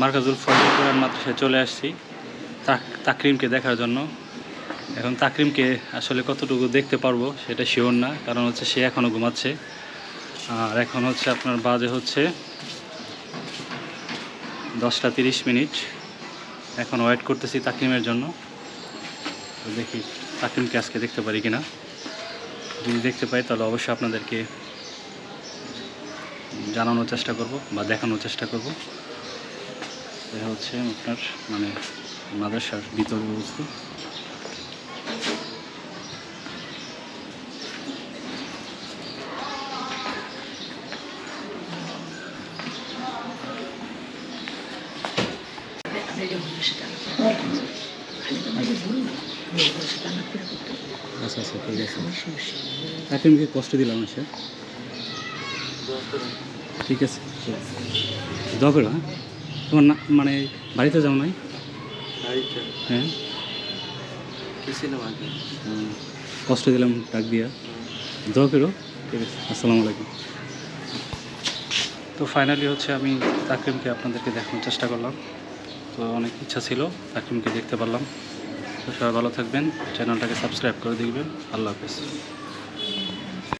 মার্কাজুল ফজল কোরআন মাদ্রাসায় চলে আসছি তাকরিমকে দেখার জন্য। এখন তাকরিমকে আসলে কতটুকু দেখতে পারব সেটা শিওর না, কারণ হচ্ছে সে এখনও ঘুমাচ্ছে। আর এখন হচ্ছে আপনার বাজে হচ্ছে দশটা তিরিশ মিনিট। এখন ওয়েট করতেছি তাকরিমের জন্য। দেখি তাকরিমকে আজকে দেখতে পারি কিনা। যদি দেখতে পাই তাহলে অবশ্যই আপনাদেরকে জানানোর চেষ্টা করব বা দেখানোর চেষ্টা করব। এটা হচ্ছে আপনার মানে মাদ্রাসার ভিতর বস্তু আচ্ছা আচ্ছা ঠিক আছে। কষ্ট দিলাম এসে ঠিক আছে। দোয়া হ্যাঁ? তোমার না মানে বাড়িতে যাও নাই? হ্যাঁ। কষ্ট দিলাম ডাক দিয়া। দোয়া করো ঠিক আছে আসসালামু আলাইকুম। তো ফাইনালি হচ্ছে আমি তাকিমকে আপনাদেরকে দেখানোর চেষ্টা করলাম। তো অনেক ইচ্ছা ছিল তাকিমকে দেখতে পারলাম। তো সবাই ভালো থাকবেন চ্যানেলটাকে সাবস্ক্রাইব করে দেখবেন। আল্লাহ হাফেজ।